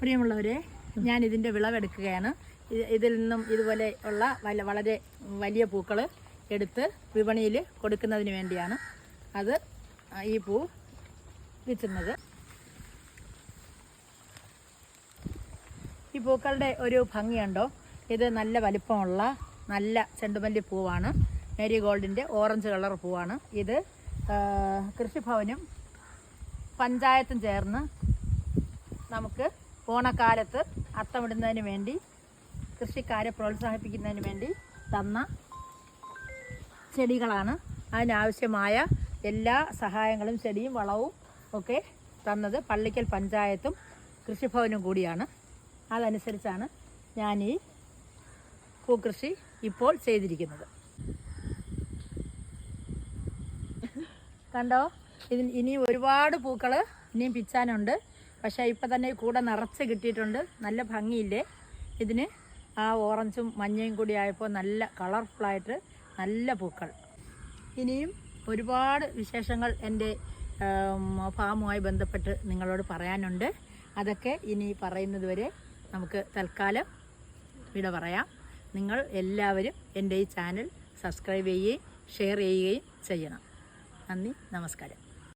പ്രിയമുള്ളവരെ ഞാൻ ഇതിന്റെ വിളവെടുക്കുകയാണ്. ഇത് ഇതിൽ നിന്നും ഇതുപോലെ ഉള്ള വളരെ വലിയ പൂക്കൾ എടുത്ത് വിപണിയിൽ കൊടുക്കുന്നതിന് വേണ്ടിയാണ് അത് ഈ പൂ വിൽക്കുന്നത് ഈ പൂക്കളുടെ ഒരു ഭംഗിയുണ്ടോ? ഇത് നല്ല വലിപ്പമുള്ള നല്ല ചെണ്ടുമല്ലി പൂവാണ്. മേരി ഗോൾഡിന്റെ ഓറഞ്ച് കളർ പൂവാണ്. ഇത് കൃഷിഭവനും പഞ്ചായത്തും ചേർന്ന് നമുക്ക് ഓണക്കാലത്ത് അത്തമിടുന്നതിന് വേണ്ടി കൃഷിക്കാരെ പ്രോത്സാഹിപ്പിക്കുന്നതിന് വേണ്ടി തന്ന ചെടികളാണ്. അതിനാവശ്യമായ എല്ലാ സഹായങ്ങളും ചെടിയും വളവും ഒക്കെ തന്നത് പള്ളിക്കൽ പഞ്ചായത്തും കൃഷിഭവനും കൂടിയാണ്. അതനുസരിച്ചാണ് ഞാൻ ഈ പൂക്കൃഷി ഇപ്പോൾ ചെയ്തിരിക്കുന്നത്. കണ്ടോ? ഇതിന് ഇനി ഒരുപാട് പൂക്കൾ ഇനിയും പിച്ചാനുണ്ട്. പക്ഷേ ഇപ്പം തന്നെ കൂടെ നിറച്ച് കിട്ടിയിട്ടുണ്ട്. നല്ല ഭംഗിയില്ലേ? ഇതിന് ആ ഓറഞ്ചും മഞ്ഞയും കൂടി ആയപ്പോൾ നല്ല കളർഫുള്ളായിട്ട് നല്ല പൂക്കൾ. ഇനിയും ഒരുപാട് വിശേഷങ്ങൾ എന്റെ ഫാമുമായി ബന്ധപ്പെട്ട് നിങ്ങളോട് പറയാനുണ്ട്. അതൊക്കെ ഇനി പറയുന്നത് വരെ നമുക്ക് തൽക്കാലം വിട പറയാം. നിങ്ങൾ എല്ലാവരും എന്റെ ഈ ചാനൽ സബ്സ്ക്രൈബ് ചെയ്യുകയും ഷെയർ ചെയ്യുകയും ചെയ്യണം. നന്ദി നമസ്കാരം.